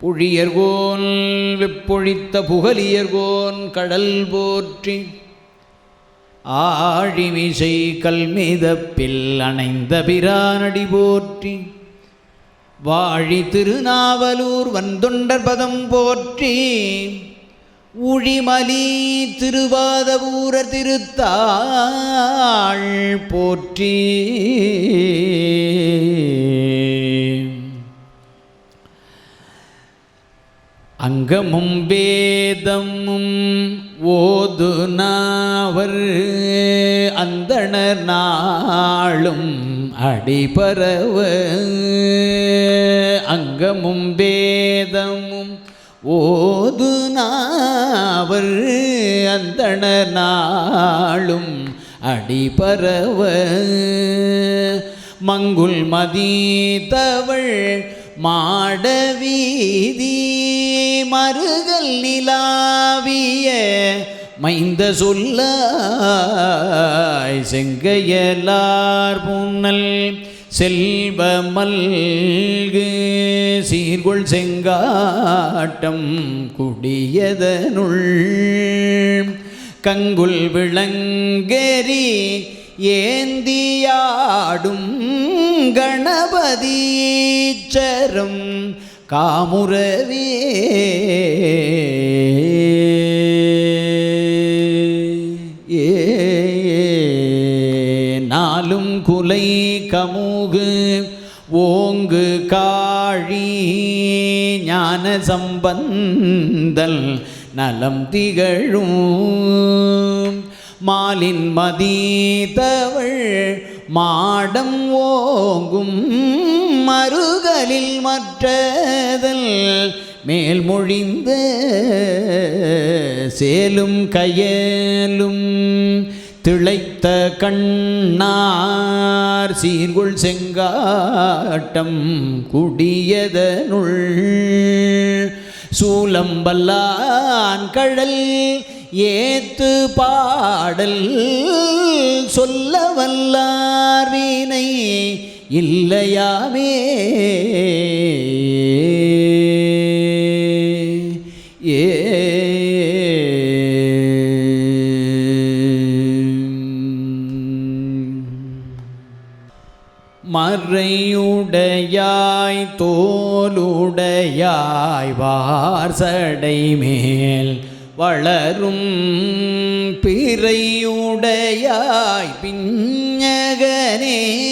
புழியர்கோன் வெப்பொழித்த புகலியர்கோன் கடல் போற்றி ஆழிமிசை கல்மிதப்பில் அணைந்த பிரானடி போற்றி வாழி திருநாவலூர் வந்தொண்டர் பதம் போற்றி உழிமலி திருவாதபூர திருத்தாள் போற்றி. அங்கமும் வேதமும் ஓது நாவர் அந்தணர் நாளும் அடிபரவ. அங்கமும் வேதமும் ஓது நாவர் அந்தணர் நாளும் அடிபரவ. மங்குல் மதீதவள் மாடவீதி மருகல் நிலாவிய மைந்த சொல்ல செங்கையலார் புன்னல் செல்வ மல்கு சீர்கொள் செங்காட்டம் குடியதனுள். கங்குல் விளங்கெறி ஏந்தியாடும் கணபதீச்சரம் காமுரவே ஏ குலை கமுகு ஓங்கு காழி ஞான சம்பந்தல் நலம் திகழும். மாலின் மதீதவள் மாடம் ஓங்கும். மறுகலில் மற்றதல் மேல் மொழிந்த சேலும் கயலும் திளைத்த கண்ணார் சீர்குள் செங்காட்டம் குடியதனுள் சூலம்பல்லான் கடல் ஏத்து பாடல் சொல்ல வல்லாரினை இல்லையாமே. ஏ. மறையுடையாய் தோலுடையாய் வார்சடை மேல் வளரும் பிறையுடையாய் பிஞகனே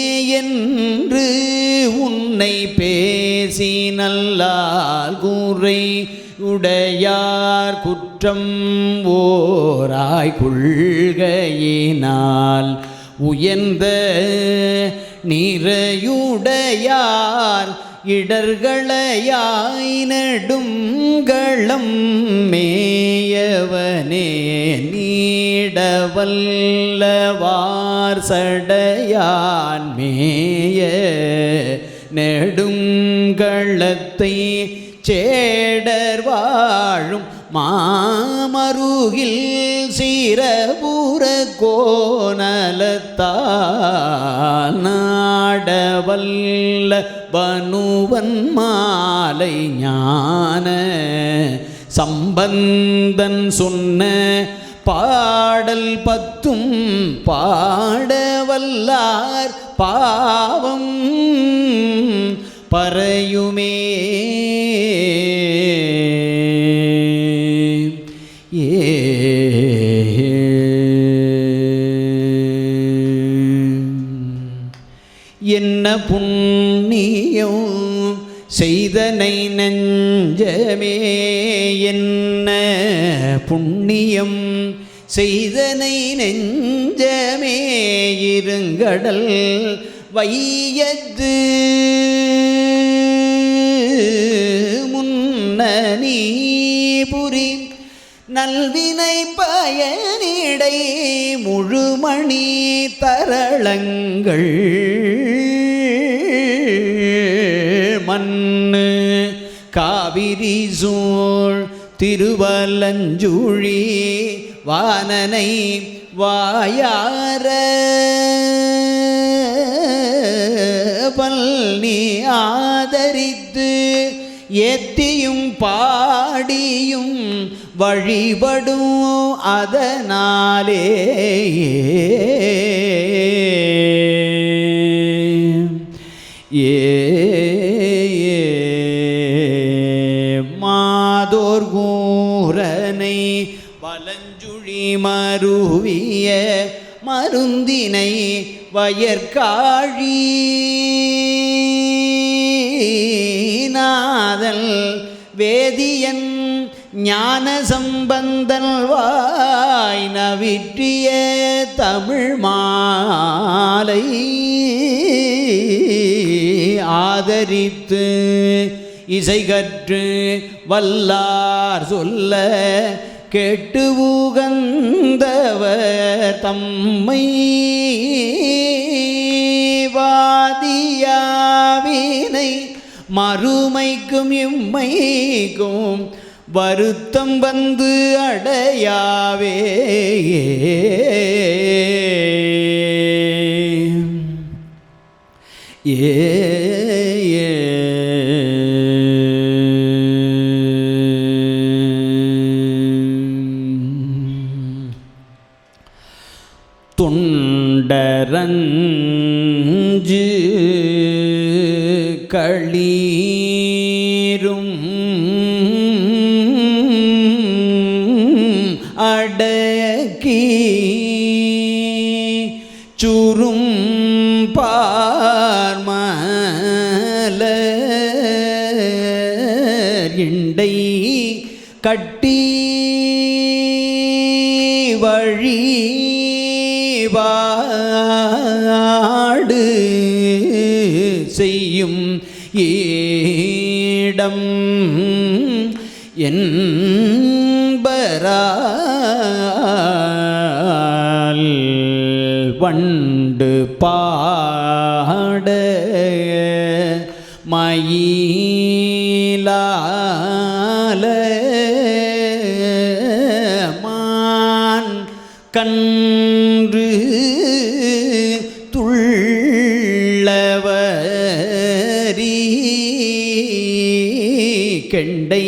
உன்னை பேசி நல்லால் கூரை உடையார் குற்றம் ஓராய் கொள்கையினால். உயர்ந்த நிறையுடையார் இடர்களையாய் நெடுங்களம் மேயவனே நீடவல்லவார் சடையான் மே நெடுங்களத்தை சேடர் வாழும் மாமருகில் சீரபுர கோணலத்தால் நாடவல்ல பனுவன் மாலை ஞான சம்பந்தன் சொன்ன பாடல் பத்தும் பாடவல்லார் பாவம் பறையுமே. என்ன புண்ணியம் செய்தனை நெஞ்சமே. என்ன புண்ணியம் செய்தனை நெஞ்சமே இருங்கடல் வையத்து முன்னணி புரி நல்வினை பயனிடை முழுமணி தரளங்கள். மண்ணு காவிரி சூழ் திருவலஞ்சுழி வானனை வாயார. பல்னி ஆதரித்து ஏத்தியும் பாடியும் வழிபடும் அதனாலே மருவிய மருந்தினை வயற்காழி. நாதல் வேதியன் ஞான சம்பந்தன் வாய் நவிற்றிய தமிழ் மாலை ஆதரித்து இசை கற்று வல்லார் சொல்ல கேட்டு ஊகந்தவர் தம்மை வாதியாவினை மறுமைக்கும் இம்மைக்கும் வருத்தம் வந்து அடையாவே ஏ தொண்டரஞ்சு களீரும் அடக்கீ வழிபாடு செய்யும் ஈடம் என்பரால் வண்டு பாட மயிலா கெண்டை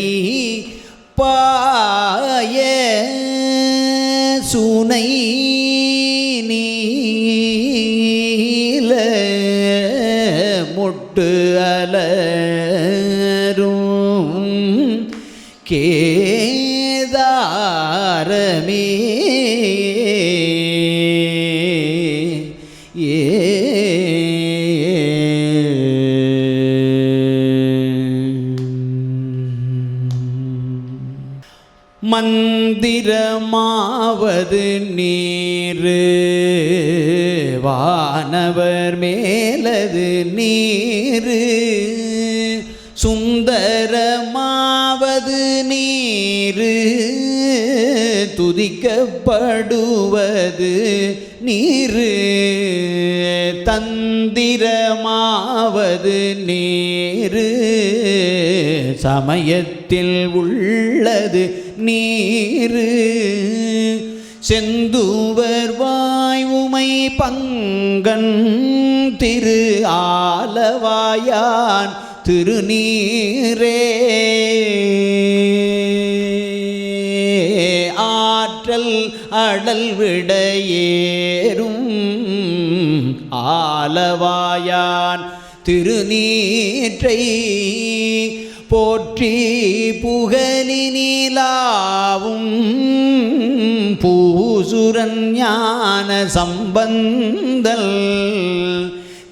சுந்தரமாவது நீரு துதிக்கப்படுவது நீரு. தந்திரமாவது நீரு. சமயத்தில் உள்ளது நீரு. செந்துவர் வாய் உமை பங்கன் திரு ஆலவாயான் திருநீரே. ஆற்றல் அடல் விடையேறும் ஆலவாயான் திருநீற்றை போற்றி புகழினிலாவும் பூசுரன் ஞான சம்பந்தல்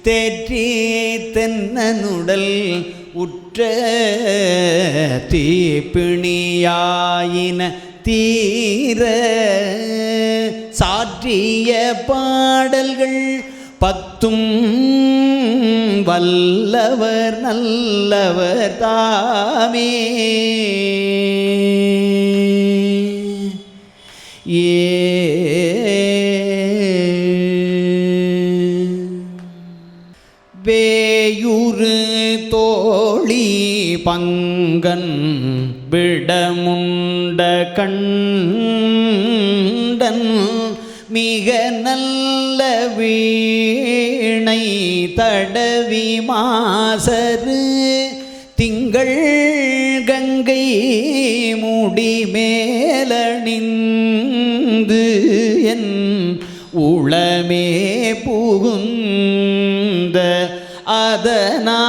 தேற்றி தென்னனுடல் உற்ற தீப்பிணியாயின தீர சாற்றிய பாடல்கள் பத்தும் வல்லவர் நல்லவர் தாமே. ஏ பங்கன் விடமுண்ட கண்டன் மிக நல்ல வீணை தடவி மாசரு. திங்கள் கங்கை முடி மேலணிந்து என் உளமே புகுந்த அதனா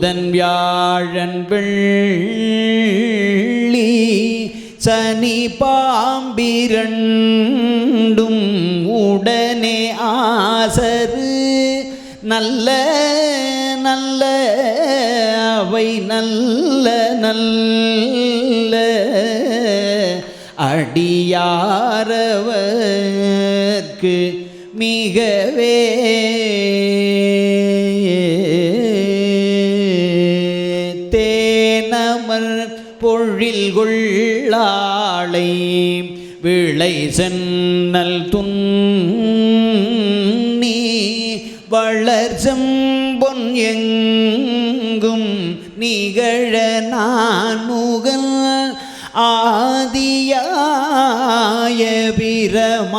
புதன் வியாழன் வெள்ளி சனி பாம்பிரண்டும் உடனே ஆசரு. நல்ல நல்ல அவை நல்ல நல்ல. அடியாரவர்க்கு மிகவே பொழில் கொள்ளாளை விளை சென்னல் துன்னி வளர் செம்பொன் எங்கும் நிகழ நான் முகல் ஆதியாய பிரமாபுரத்து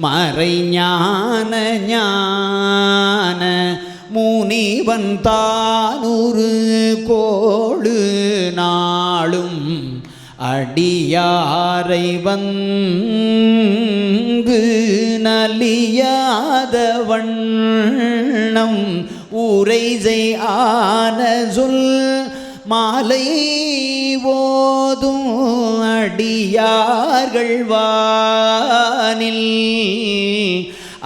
மறைஞான ஞான முனிவன் தானுரு கோடு நாளும் அடியாரை வந்து நலியாத வண்ணம் உரைசை ஆன சொல் மாலை ஓதும் அடியார்கள் வானில்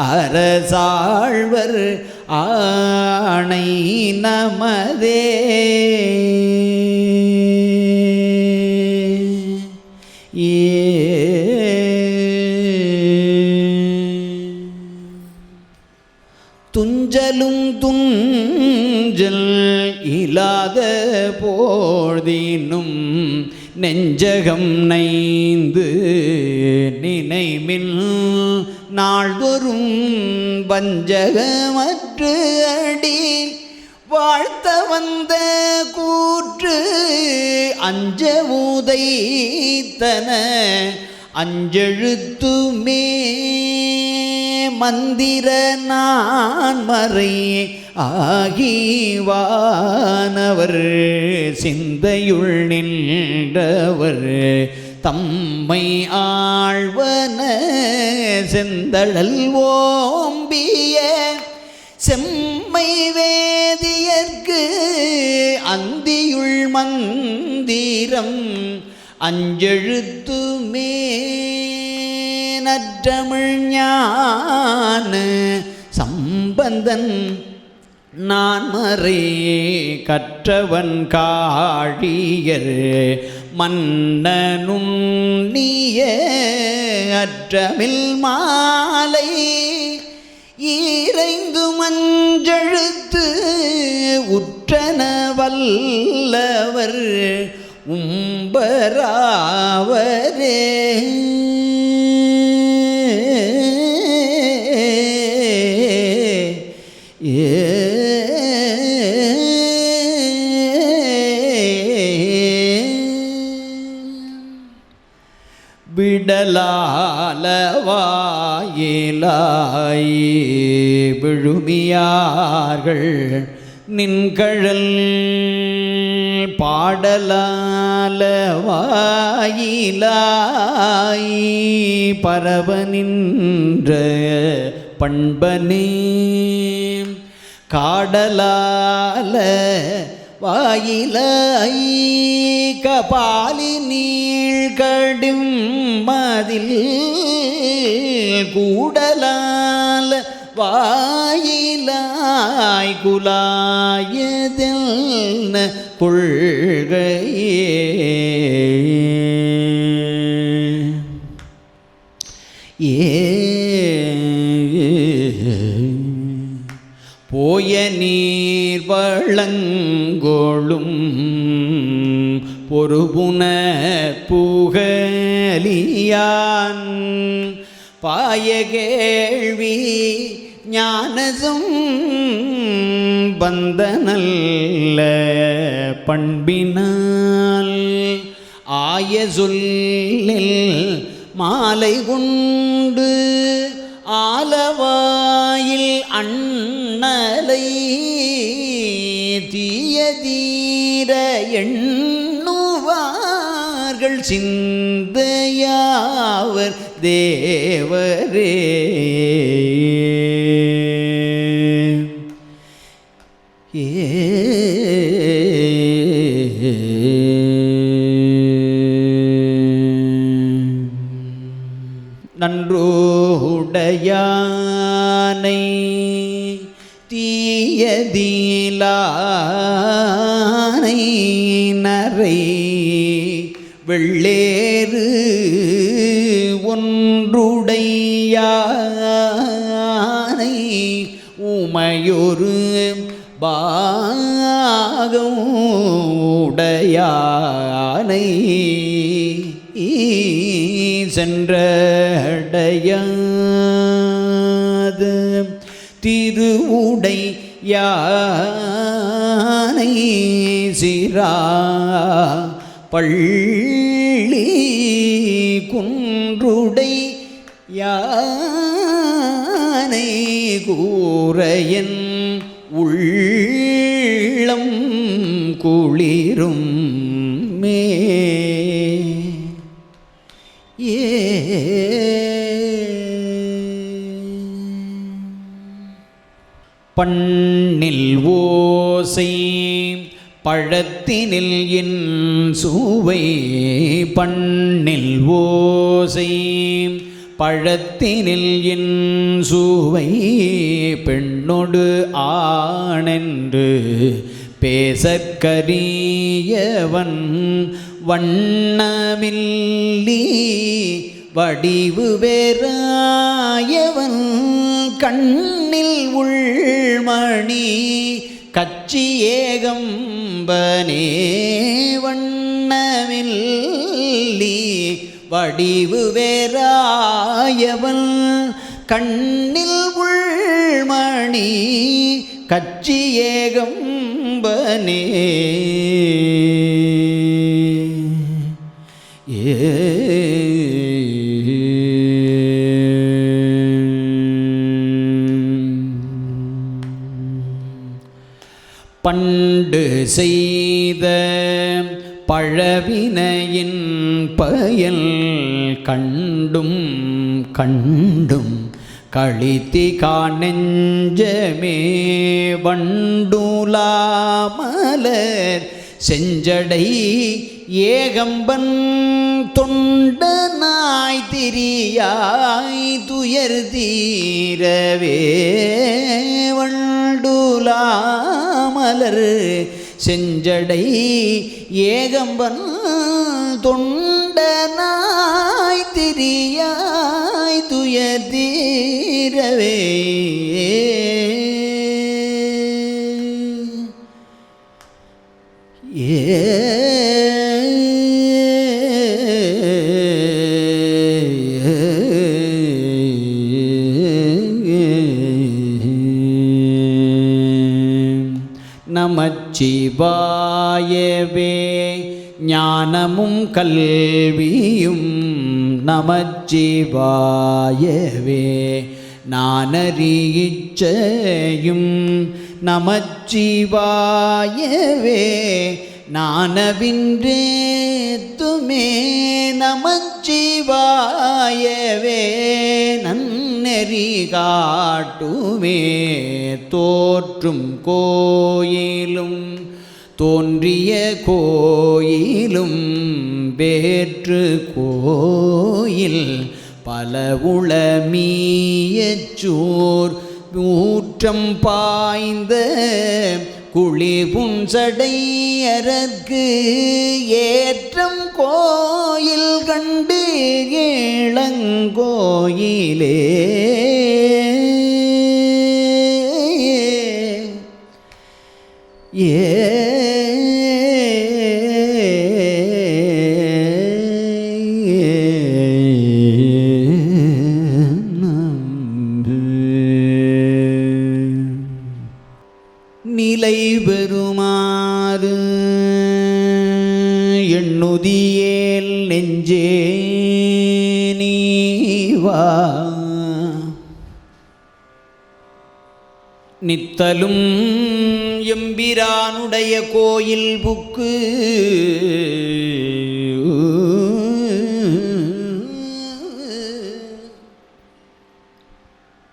அரசாழ்வர் ஆணை நமதே. துஞ்சலும் துஞ்சல் இல்லாத போதினும் நெஞ்சகம் நைந்து நினைமில் நாள்தோறும் வஞ்சகமற்று அடி வாழ்த்த வந்த கூற்று அஞ்ச உதைத்தன அஞ்செழுத்துமே மந்திர நான் மறை ஆகிவானவர். சிந்தையுள் நின்றவர் தம்மை ஆழ்வன செந்தழல் ஓம்பிய செம்மை வேதியர்க்கு அந்தியுள் மந்திரம் அஞ்செழுத்துமே நற்றமிழ் ஞான சம்பந்தன் நான் மறை கற்றவன் காழியர் மன்னனும் நீய அற்றமில் மாலை ஈரைந்து மஞ்செழுத்து உற்றன வல்லவர் உம்பராவரே. விடலாலவாயிலாய் விழுமியார்கள் நின்கழல் பாடலால வாயிலாய் பரவ நின்ற பண்பனே. காடலால வாயிலாய் கபாலி நீழ்கடும் மதில் கூடலால வா வாயிலாய் குலாயதெல்ன கொள்கையே? ஏ போய நீர் வளங்கொளும் பொறுபுன புகலியான். பாய கேள்வி ஞானசும் பந்த நல்ல பண்பினால். ஆயசொல்லில் மாலை கொண்டு ஆலவாயில் அண்ணலை தீயதீர எண்ணுவார்கள் சிந்தையாவர் தேவரே. பாகம் உடையானை சென்றடையாது. திருவுடை யானை சிரா பள்ளி குன்றுடை யானை கூரையன் உள்ளம் குளிரும் மே. பண்ணில் ஓசை பழத்தினில் என் சுவை. பண்ணில் ஓசை பழத்தினில் என் சுவை பெண்ணொடு ஆனென்று பேசக்கரியவன் வண்ணமில்லி வடிவு வேறாயவன் கண்ணில் உள்மணி கச்சி ஏகம்பனே வண்ணமில்லி வடிவு வேறாயவன். கண்ணில் உள்மணி கச்சி ஏகம்பனே. ஏ. பண்டு செய்த பழவினையின் பயல் கண்டும் கண்டும் கழித்தி காணெஞ்சமே வண்டுலாமலர் செஞ்சடை ஏகம்பன் தொண்டனாய் திரியாய் துயர் தீரவே வண்டுலாமலர் செஞ்சடை ஏகம்பன் தொண்டனாய் திரியாய் துயதீரவே ஏ நமச்சிவாயவே ஞானமும் கல்வியும் நமச்சிவாயவே. நானறியிச்சையும் நமச்சிவாயவே. நானவின்றே துமே நமச்சிவாயவே. நன் நன்னெறி காட்டுமே தோற்றும் கோயிலும் தோன்றிய கோயிலும் வேற்று கோயில் பல உளமீயச்சோர் ஊற்றம் பாய்ந்த குழி குளிபுஞ்சடையரற்கு ஏற்றம் கோயில் கண்டு இளங்கோயிலே. ஏ கோயில் புக்